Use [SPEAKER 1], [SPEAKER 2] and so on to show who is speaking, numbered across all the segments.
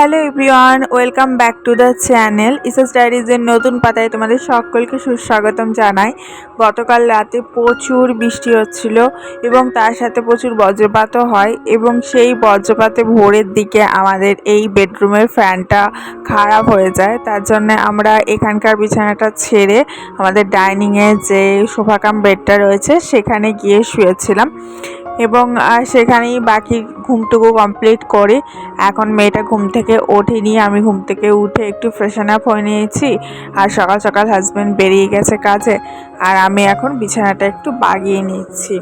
[SPEAKER 1] Hello everyone, welcome back to the channel. ইসাস ডায়েরিজের নতুন পাতায় তোমাদের সকলকে সুস্বাগতম জানাই। গতকাল রাতে প্রচুর বৃষ্টি হচ্ছিল এবং তার সাথে প্রচুর বজ্রপাতও হয় এবং সেই বজ্রপাতে ভোরের দিকে আমাদের এই বেডরুমের ফ্যানটা খারাপ হয়ে যায়। তার জন্য আমরা এখানকার বিছানাটা ছেড়ে আমাদের ডাইনিংয়ে যে সোফাকাম বেডটা রয়েছে, সেখানে গিয়ে শুয়েছিলাম। এবং সেখানেই বাকি ঘুমটুকু কমপ্লিট করে এখন মেয়েটা ঘুম থেকে ওঠেনি। আমি ঘুম থেকে উঠে একটু ফ্রেশন আপ হয়ে নিয়েছি। আর সকাল সকাল হাজব্যান্ড বেরিয়ে গেছে কাজে। আর আমি এখন বিছানাটা একটু বাগিয়ে নিচ্ছি।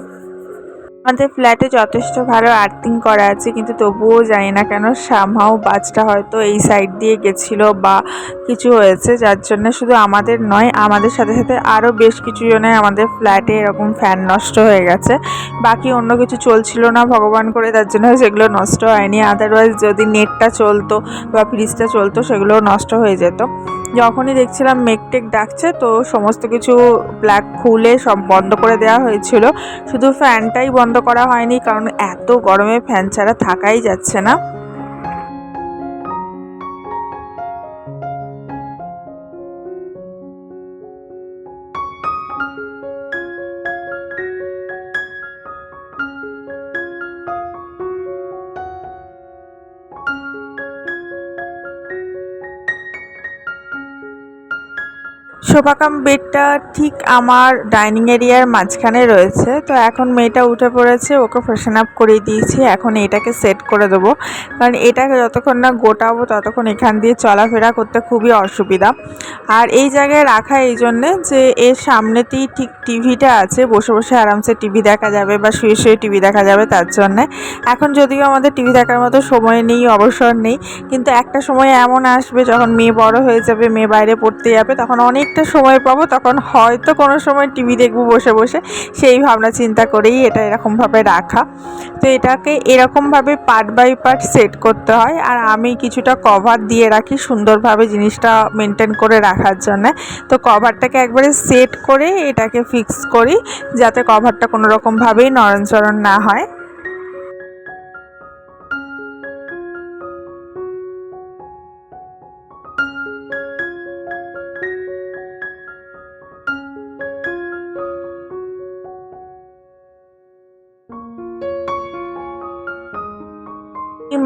[SPEAKER 1] আমাদের ফ্ল্যাটে যথেষ্ট ভালো আর্থিং করা আছে, কিন্তু তবুও জানি না কেন সামহাও বাজটা হয়তো এই সাইড দিয়ে গেছিল বা কিছু হয়েছে, যার জন্য শুধু আমাদের নয়, আমাদের সাথে সাথে আরও বেশ কিছু জনের আমাদের ফ্ল্যাটে এরকম ফ্যান নষ্ট হয়ে গেছে। বাকি অন্য কিছু চলছিল না ভগবান করে, তার জন্য সেগুলো নষ্ট হয়নি। আদারওয়াইজ যদি নেটটা চলতো বা ফ্রিজটা চলতো সেগুলো নষ্ট হয়ে যেত। যখনই দেখছিলাম মেঘটেক ডাকছে, তো সমস্ত কিছু ব্ল্যাক খুলে সব বন্ধ করে দেওয়া হয়েছিল। শুধু ফ্যানটাই বন্ধ করা হয়নি কারণ এত গরমে ফ্যান ছাড়া থাকাই যাচ্ছে না। সোফাকাম বেডটা ঠিক আমার ডাইনিং এরিয়ার মাঝখানে রয়েছে। তো এখন মেয়েটা উঠে পড়েছে, ওকে ফ্রেশন আপ করিয়ে দিয়েছি। এখন এটাকে সেট করে দেবো। কারণ এটাকে যতক্ষণ না গোটাবো, ততক্ষণ এখান দিয়ে চলাফেরা করতে খুবই অসুবিধা। আর এই জায়গায় রাখা এই জন্যে যে এর সামনেতেই ঠিক টিভিটা আছে, বসে বসে আরামসে টিভি দেখা যাবে বা শুয়ে শুয়ে টিভি দেখা যাবে তার জন্যে। এখন যদিও আমাদের টিভি দেখার মতো সময় নেই, অবসর নেই, কিন্তু একটা সময় এমন আসবে যখন মেয়ে বড় হয়ে যাবে, মেয়ে বাইরে পড়তে যাবে, তখন অনেকটা সময় পাবো, তখন হয়তো কোনো সময় টিভি দেখব বসে বসে। সেই ভাবনা চিন্তা করেই এটা এরকমভাবে রাখা। তো এটাকে এরকমভাবে পার্ট বাই পার্ট সেট করতে হয় আর আমি কিছুটা কভার দিয়ে রাখি সুন্দরভাবে জিনিসটা মেনটেন করে রাখার জন্য। তো কভারটাকে একবারে সেট করে এটাকে ফিক্স করি, যাতে কভারটা কোনো রকমভাবেই নরণচরণ না হয়।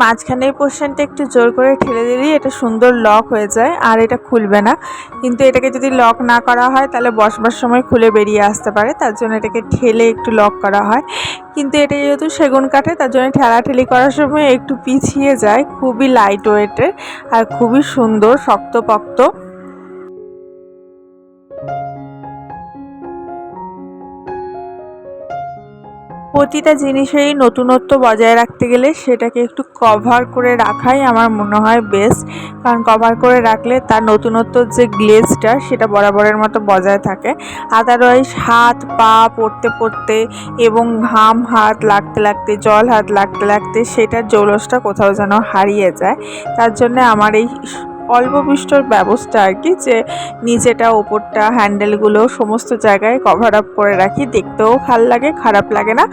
[SPEAKER 1] মাঝখানের পোর্শনটা একটু জোর করে ঠেলে দিলেই এটা সুন্দর লক হয়ে যায়, আর এটা খুলবে না। কিন্তু এটাকে যদি লক না করা হয়, তাহলে বসবার সময় খুলে বেরিয়ে আসতে পারে, তার জন্য এটাকে ঠেলে একটু লক করা হয়। কিন্তু এটা যেহেতু সেগুন কাঠে, তার জন্য ঠেলাঠেলি করার সময় একটু পিছিয়ে যায়, খুবই লাইট ওয়েটের আর খুবই সুন্দর, শক্তপোক্ত। প্রতিটা জিনিসেরই নতুনত্ব বজায় রাখতে গেলে সেটাকে একটু কভার করে রাখাই আমার মনে হয় বেস্ট কারণ কভার করে রাখলে তার নতুনত্বর যে গ্লেজটা সেটা বরাবরের মতো বজায় থাকে। আদারওয়াইজ হাত, পা পড়তে পড়তে এবং ঘাম হাত লাগতে লাগতে, জল হাত লাগতে লাগতে সেটার জৌলসটা কোথাও যেন হারিয়ে যায়। তার জন্য আমার এই অল্প বৃষ্টির ব্যবস্থা আর কি, যে নিচেটা ওপরটা হ্যান্ডেলগুলো সমস্ত জায়গায় কভার আপ করে রাখি। দেখতেও ভালো লাগে, খারাপ লাগে না।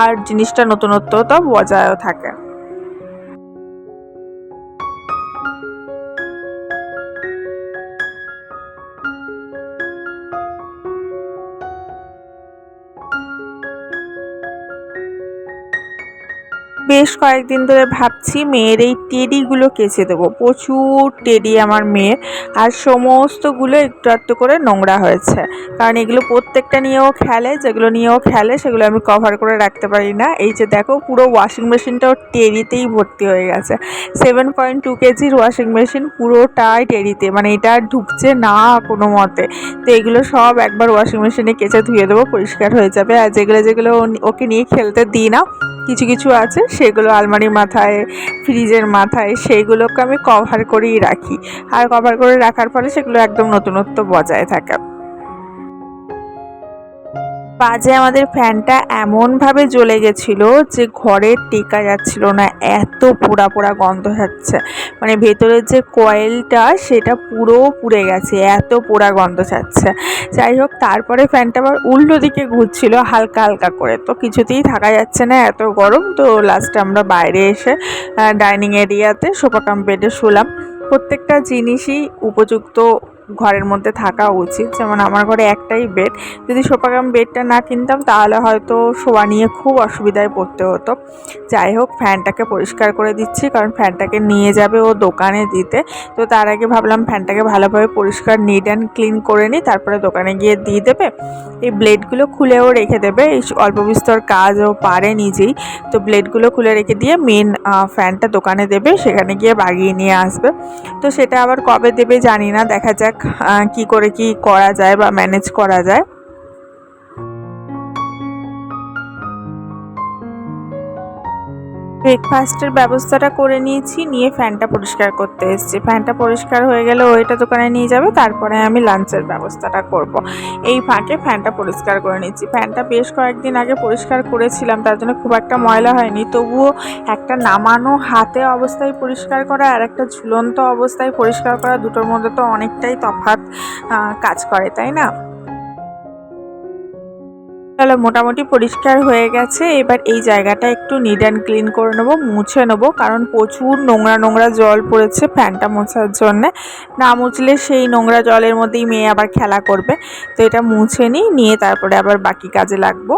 [SPEAKER 1] আর জিনিসটা নতুনত্বতা বজায়ও থাকে। বেশ কয়েকদিন ধরে ভাবছি মেয়ের এই টেডিগুলো কেচে দেবো। প্রচুর টেডি আমার মেয়ের। আর সমস্তগুলো একটু একটু করে নোংরা হয়েছে। কারণ এগুলো প্রত্যেকটা নিয়েও খেলে, যেগুলো নিয়েও খেলে সেগুলো আমি কভার করে রাখতে পারি না। এই যে দেখো, পুরো ওয়াশিং মেশিনটাও টেরিতেই ভর্তি হয়ে গেছে। সেভেন পয়েন্ট টু কেজির ওয়াশিং মেশিন পুরোটাই টেরিতে মানে এটা আর ঢুকছে না কোনো মতে। তো এগুলো সব একবার ওয়াশিং মেশিনে কেচে ধুয়ে দেবো, পরিষ্কার হয়ে যাবে। আর যেগুলো যেগুলো ওকে নিয়ে খেলতে দিই না কিছু কিছু আছে, সেগুলো আলমারির মাথায়, ফ্রিজের মাথায় সেইগুলোকে আমি কভার করেই রাখি। আর কভার করে রাখার ফলে সেগুলো একদম নতুনত্ব বজায় থাকে। বাজে আমাদের ফ্যানটা এমনভাবে জ্বলে গেছিল যে ঘরে টেকা যাচ্ছিল না, এত পোড়া পোড়া গন্ধ ছাড়ছে মানে ভেতরের যে কয়েলটা, সেটা পুরো পুড়ে গেছে, এত পোড়া গন্ধ ছাড়ছে যাই হোক, তারপরে ফ্যানটা আবার উল্টো দিকে ঘুরছিল, হালকা হালকা করে। তো কিছুতেই থাকা যাচ্ছে না, এত গরম। তো লাস্টে আমরা বাইরে এসে ডাইনিং এরিয়াতে সোফা কাম বেডে শুলাম। প্রত্যেকটা জিনিসই উপযুক্ত ঘরের মধ্যে থাকা উচিত। যেমন আমার ঘরে একটাই বেড যদি সোফাকাম বেডটা না কিনতাম, তাহলে হয়তো শোয়া নিয়ে খুব অসুবিধায় পড়তে হতো। যাই হোক, ফ্যানটাকে পরিষ্কার করে দিচ্ছি, কারণ ফ্যানটাকে নিয়ে যাবে ও দোকানে দিতে। তো তার আগে ভাবলাম ফ্যানটাকে ভালোভাবে পরিষ্কার নিট অ্যান্ড ক্লিন করে নিই, তারপরে দোকানে গিয়ে দিয়ে দেবে। এই ব্লেডগুলো খুলেও রেখে দেবে। এই অল্প বিস্তর কাজও পারে নিজেই। তো ব্লেডগুলো খুলে রেখে দিয়ে মেন ফ্যানটা দোকানে দেবে, সেখানে গিয়ে বাগিয়ে নিয়ে আসবে। তো সেটা আবার কবে দেবে জানি না, দেখা যাক। কি করে কি করা যায় বা ম্যানেজ করা যায়। ব্রেকফাস্টের ব্যবস্থাটা করে নিয়েছি, নিয়ে ফ্যানটা পরিষ্কার করতে এসেছি। ফ্যানটা পরিষ্কার হয়ে গেলে ওইটা দোকানে নিয়ে যাবে, তারপরে আমি লাঞ্চের ব্যবস্থাটা করব। এই ফাঁকে ফ্যানটা পরিষ্কার করে নিচ্ছি ফ্যানটা বেশ কয়েকদিন আগে পরিষ্কার করেছিলাম, তার জন্য খুব একটা ময়লা হয়নি। তবুও একটা নামানো হাতে অবস্থায় পরিষ্কার করা আর একটা ঝুলন্ত অবস্থায় পরিষ্কার করা দুটোর মধ্যে তো অনেকটাই তফাৎ কাজ করে, তাই না? চলো মোটামুটি পরিষ্কার হয়ে গেছে। এবার এই জায়গাটা একটু নিড অ্যান্ড ক্লিন করে নেব, মুছে নেব। কারণ প্রচুর নোংরা নোংরা জল পড়েছে ফ্যানটা মোছার জন্য। না মুছলে সেই নোংরা জলের মধ্যেই মেয়ে আবার খেলা করবে। তো এটা মুছে নিই, নিয়ে তারপরে আবার বাকি কাজে লাগবো।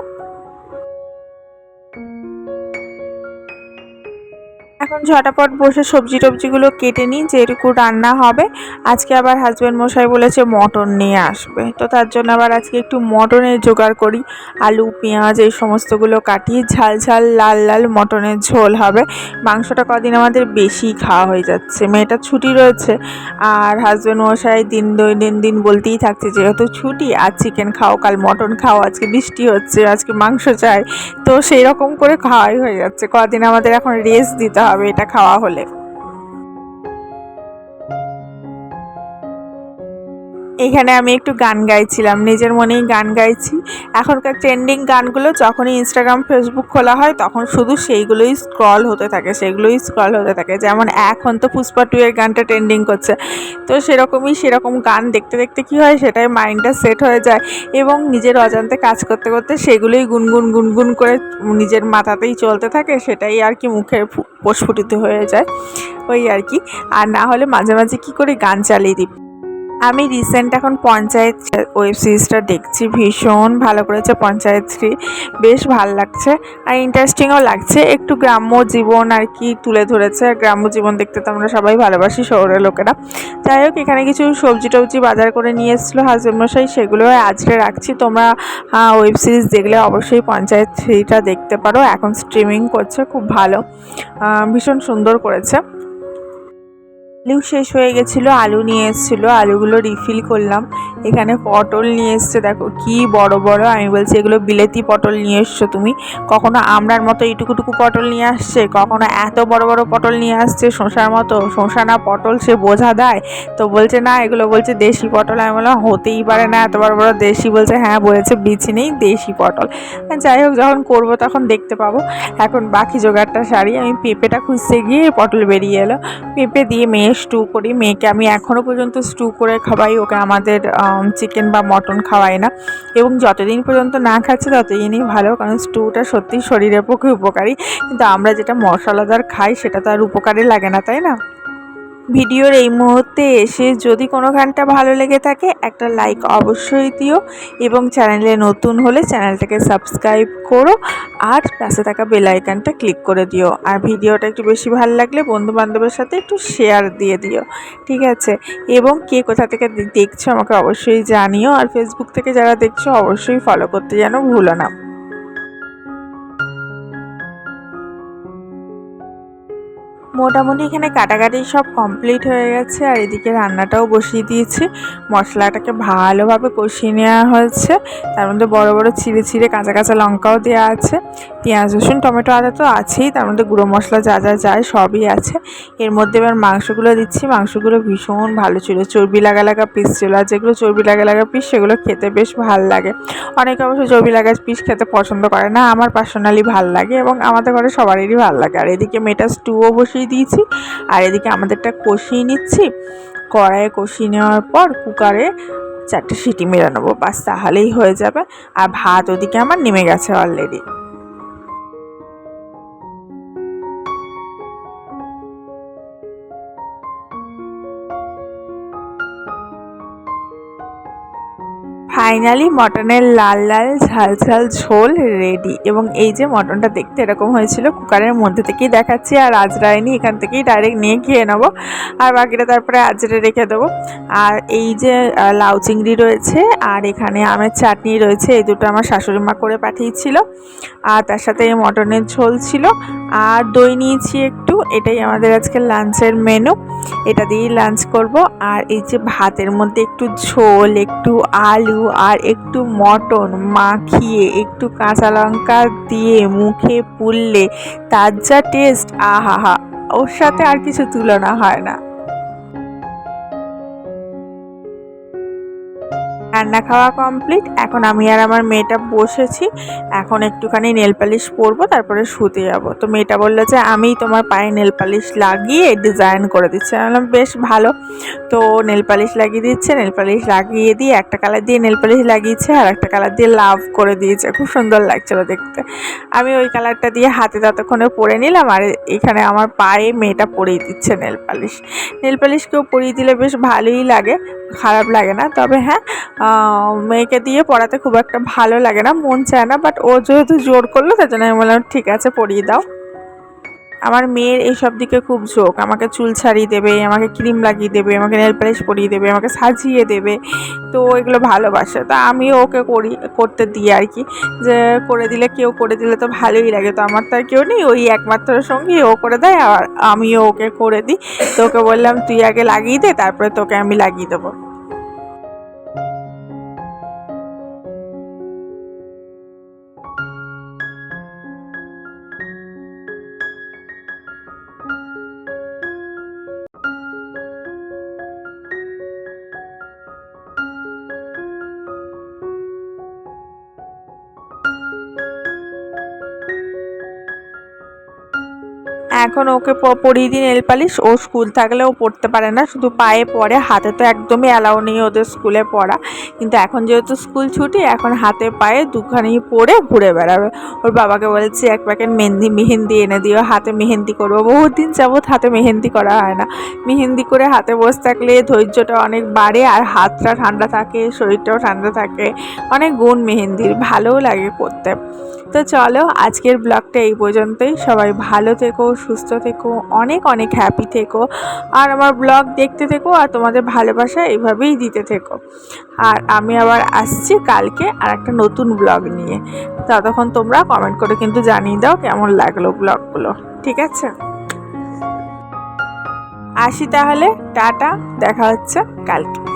[SPEAKER 1] এখন ঝটাপট বসে সবজি টবজিগুলো কেটে নিই যেটুকু রান্না হবে। আজকে আবার হাজব্যান্ড মশাই বলেছে মটন নিয়ে আসবে। তো তার জন্য আবার আজকে একটু মটনের জোগাড় করি। আলু, পেঁয়াজ এই সমস্তগুলো কাটি ঝাল ঝাল লাল লাল মটনের ঝোল হবে। মাংসটা কদিন আমাদের বেশি খাওয়া হয়ে যাচ্ছে। মেয়েটা ছুটি রয়েছে। আর হাজব্যান্ড মশাই দিন দৈনন্দিন দিন বলতেই থাকছে, যেহেতু ছুটি, আজ চিকেন খাও, কাল মটন খাও, আজকে বৃষ্টি হচ্ছে, আজকে মাংস চাই। তো সেই রকম করে খাওয়াই হয়ে যাচ্ছে। কদিন আমাদের এখন রেস্ট দিতে হবে এটা খাওয়া হলে। এখানে আমি একটু গান গাইছিলাম, নিজের মনেই গান গাইছি। এখনকার ট্রেন্ডিং গানগুলো যখনই ইনস্টাগ্রাম ফেসবুক খোলা হয়, তখন শুধু সেইগুলোই স্ক্রল হতে থাকে সেগুলোই স্ক্রল হতে থাকে। যেমন এখন তো পুষ্পা টু এর গানটা ট্রেন্ডিং করছে। তো সেরকমই সেরকম গান দেখতে দেখতে কি হয়? সেটাই মাইন্ডটা সেট হয়ে যায় এবং নিজের অজান্তে কাজ করতে করতে সেগুলোই গুনগুন গুনগুন করে নিজের মাথাতেই চলতে থাকে, সেটাই আর কি মুখে প্রস্ফুটিত হয়ে যায়। ওই আর কি। আর না হলে মাঝে মাঝে কি করে? গান চালিয়ে দিই। আমি রিসেন্ট এখন পঞ্চায়েত ওয়েব সিরিজটা দেখছি, ভীষণ ভালো করেছে পঞ্চায়েত থ্রি বেশ ভালো লাগছে আর ইন্টারেস্টিংও লাগছে, একটু গ্রাম্য জীবন আর কি তুলে ধরেছে গ্রাম্য জীবন দেখতে তো আমরা সবাই ভালোবাসি শহরের লোকেরা। যাই হোক, এখানে কিছু সবজি টবজি বাজার করে নিয়ে এসেছিল হাজবেন্ড মশাই, সেগুলো আজকে রাখছি। তোমরা ওয়েব সিরিজ দেখলে অবশ্যই পঞ্চায়েত থ্রিটা দেখতে পারো, এখন স্ট্রিমিং করছে, খুব ভালো ভীষণ সুন্দর করেছে। আলু শেষ হয়ে গেছিল, আলু নিয়ে এসেছিল, আলুগুলো রিফিল করলাম। এখানে পটল নিয়ে এসছে, দেখো কি বড় বড়, আমি বলছি এগুলো বিলেতি পটল নিয়ে এসছো তুমি। কখনো আমরার মতো এইটুকুটুকু পটল নিয়ে আসছে? কখনো এত বড় বড় পটল নিয়ে আসছে শশার মতো? শশা না পটল সে বোঝা দেয়? তো বলছে, না, এগুলো বলছে দেশি পটল। আমি বললাম, হতেই পারে না, এত বড় বড় দেশি। বলছে হ্যাঁ বলেছে বিচি নেই, দেশি পটল। যাই হোক, যখন করব তখন দেখতে পাবো। এখন বাকি জোগাড়টা সারি, আমি পেঁপেটা খুঁজতে গিয়ে পটল বেরিয়ে এলো। পেঁপে দিয়ে মেয়ে স্টু করি। মেয়েকে আমি এখনও পর্যন্ত স্টু করে খাওয়াই। ওকে আমাদের চিকেন বা মটন খাওয়াই না। এবং যতদিন পর্যন্ত না খাচ্ছে, ততদিনই ভালো, কারণ স্টুটা সত্যি শরীরের পক্ষে উপকারী। কিন্তু আমরা যেটা মশলাদার খাই, সেটা তো আর উপকারে লাগে না, তাই না? ভিডিওর এই মুহূর্তে এসে যদি কোনো গানটা ভালো লেগে থাকে, একটা লাইক অবশ্যই দিও এবং চ্যানেলে নতুন হলে চ্যানেলটাকে সাবস্ক্রাইব করো আর পাশে থাকা বেলাইকানটা ক্লিক করে দিও। আর ভিডিওটা একটু বেশি ভালো লাগলে বন্ধু বান্ধবের সাথে একটু শেয়ার দিয়ে দিও, ঠিক আছে? এবং কে কোথা থেকে দেখছ আমাকে অবশ্যই জানিও। আর ফেসবুক থেকে যারা দেখছ, অবশ্যই ফলো করতে যেন ভুলো না। মোটামুটি এখানে কাটাকাটি সব কমপ্লিট হয়ে গেছে, আর এদিকে রান্নাটাও বসিয়ে দিয়েছি। মশলাটাকে ভালোভাবে কষিয়ে নেওয়া হয়েছে। তার মধ্যে বড় বড় ছিঁড়ে ছিঁড়ে কাঁচা কাঁচা লঙ্কাও দেওয়া আছে। পেঁয়াজ, রসুন, টমেটো আদা তো আছেই, তার মধ্যে গুঁড়ো মশলা যা যা যায় সবই আছে। এর মধ্যে এবার মাংসগুলো দিচ্ছি। মাংসগুলো ভীষণ ভালো ছিল। চর্বি লাগা লাগা পিস ছিল, আর যেগুলো চর্বি লাগা লাগা পিস সেগুলো খেতে বেশ ভালো লাগে। অনেকে অবশ্য চর্বি লাগা পিস খেতে পছন্দ করে না, আমার পার্সোনালি ভালো লাগে এবং আমাদের ঘরে সবারই ভালো লাগে। আর এদিকে মেটা স্টুও বসিয়ে দিয়েছি। আর এদিকে আমাদেরটা কষিয়ে নিচ্ছি। কড়াইয়ে কষিয়ে নেওয়ার পর কুকারে চারটে সিটি মেরে নেব। বাস তাহলেই হয়ে যাবে। আর ভাত ওদিকে আমার নেমে গেছে অলরেডি ফাইনালি মটনের লাল লাল, ঝাল ঝাল ঝোল রেডি এবং এই যে মটনটা দেখতে এরকম হয়েছিল, কুকারের মধ্যে থেকেই দেখাচ্ছি, আর আজরায়নি এখান থেকেই ডাইরেক্ট নিয়ে খেয়ে নেব। আর বাকিটা তারপরে আজরে রেখে দেবো। আর এই যে লাউ চিংড়ি রয়েছে, আর এখানে আমের চাটনি রয়েছে, এই দুটো আমার শাশুড়ি মা করে পাঠিয়েছিল। আর তার সাথে এই মটনের ঝোল ছিল। আর দই নিয়েছি একটু। এটাই আমাদের আজকে লাঞ্চের মেনু এটা দিয়েই লাঞ্চ করব। আর এই যে ভাতের মধ্যে একটু ঝোল, একটু আলু আর একটু মটন মাখিয়ে, একটু কাঁচা লঙ্কা দিয়ে মুখে পুললে তার যা টেস্ট আহা হা ওর সাথে আর কিছু তুলনা হয় না। রান্না খাওয়া কমপ্লিট এখন আমি আর আমার মেয়েটা বসেছি। এখন একটুখানি নেল পালিশ পরবো, তারপরে শুতে যাব। তো মেয়েটা বলল যে আমি তোমার পায়ে নেল পালিশ লাগিয়ে ডিজাইন করে দিচ্ছি। আমি বললাম, বেশ ভালো। তো নেল পালিশ লাগিয়ে দিচ্ছে নেল পালিশ লাগিয়ে দিয়ে একটা কালার দিয়ে নেল পালিশ লাগিয়েছে আর একটা কালার দিয়ে লাভ করে দিয়েছে। খুব সুন্দর লাগছিল দেখতে। আমি ওই কালারটা দিয়ে হাতে ততক্ষণে পরে নিলাম আর এখানে আমার পায়ে মেয়েটা পরিয়ে দিচ্ছে নেল পালিশ নেল পালিশ কেউ পরিয়ে দিলে বেশ ভালোই লাগে। খারাপ লাগে না। তবে হ্যাঁ মেয়েকে দিয়ে পড়াতে খুব একটা ভালো লাগে না, মন চায় না বাট ও যেহেতু জোর করল তার জন্য আমি বললাম, ঠিক আছে, পড়িয়ে দাও। আমার মেয়ের এইসব দিকে খুব ঝোঁক। আমাকে চুল ছাড়িয়ে দেবে, আমাকে ক্রিম লাগিয়ে দেবে, আমাকে নেল পালিশ পরিয়ে দেবে, আমাকে সাজিয়ে দেবে। তো এগুলো ভালোবাসে। তা আমিও ওকে করি, করতে দিই আর কি। যে করে দিলে কেউ করে দিলে তো ভালোই লাগে। তো আমার তো আর কেউ নেই। ওই একমাত্র সঙ্গী ও করে দেয় আর আমিও ওকে করে দিই। তো ওকে বললাম, তুই আগে লাগিয়ে দে, তারপরে তোকে আমি লাগিয়ে দেবো। এখন ওকে পরিয়ে দিই নেল পালিশ ও স্কুল থাকলে ও পড়তে পারে না। শুধু পায়ে পড়ে। হাতে তো একদমই অ্যালাউ নেই ওদের স্কুলে পড়া। কিন্তু এখন যেহেতু স্কুল ছুটি, এখন হাতে পায়ে দুখানি পরে ঘুরে বেড়াবে। ওর বাবাকে বলেছি, এক প্যাকেট মেহেন্দি মেহেন্দি এনে দিও। হাতে মেহেন্দি করব। বহুত দিন যাবৎ হাতে মেহেন্দি করা হয় না। মেহেন্দি করে হাতে বসে থাকলে ধৈর্যটা অনেক বাড়ে আর হাতটা ঠান্ডা থাকে, শরীরটাও ঠান্ডা থাকে। অনেক গুণ মেহেন্দির। ভালোও লাগে করতে। তো চলো, আজকের ব্লগটা এই পর্যন্তই। সবাই ভালো থেকো সুস্থ থেকো, অনেক অনেক হ্যাপি থেকো। আর আমার ব্লগ দেখতে থেকো আর তোমাদের ভালোবাসা এইভাবেই দিতে থেকো। আর আমি আবার আসছি কালকে আর একটা নতুন ব্লগ নিয়ে। ততক্ষণ তোমরা কমেন্ট করে কিন্তু জানিয়ে দাও কেমন লাগল ব্লগগুলো ঠিক আছে? আসি তাহলে, টাটা, দেখা হচ্ছে কালকে।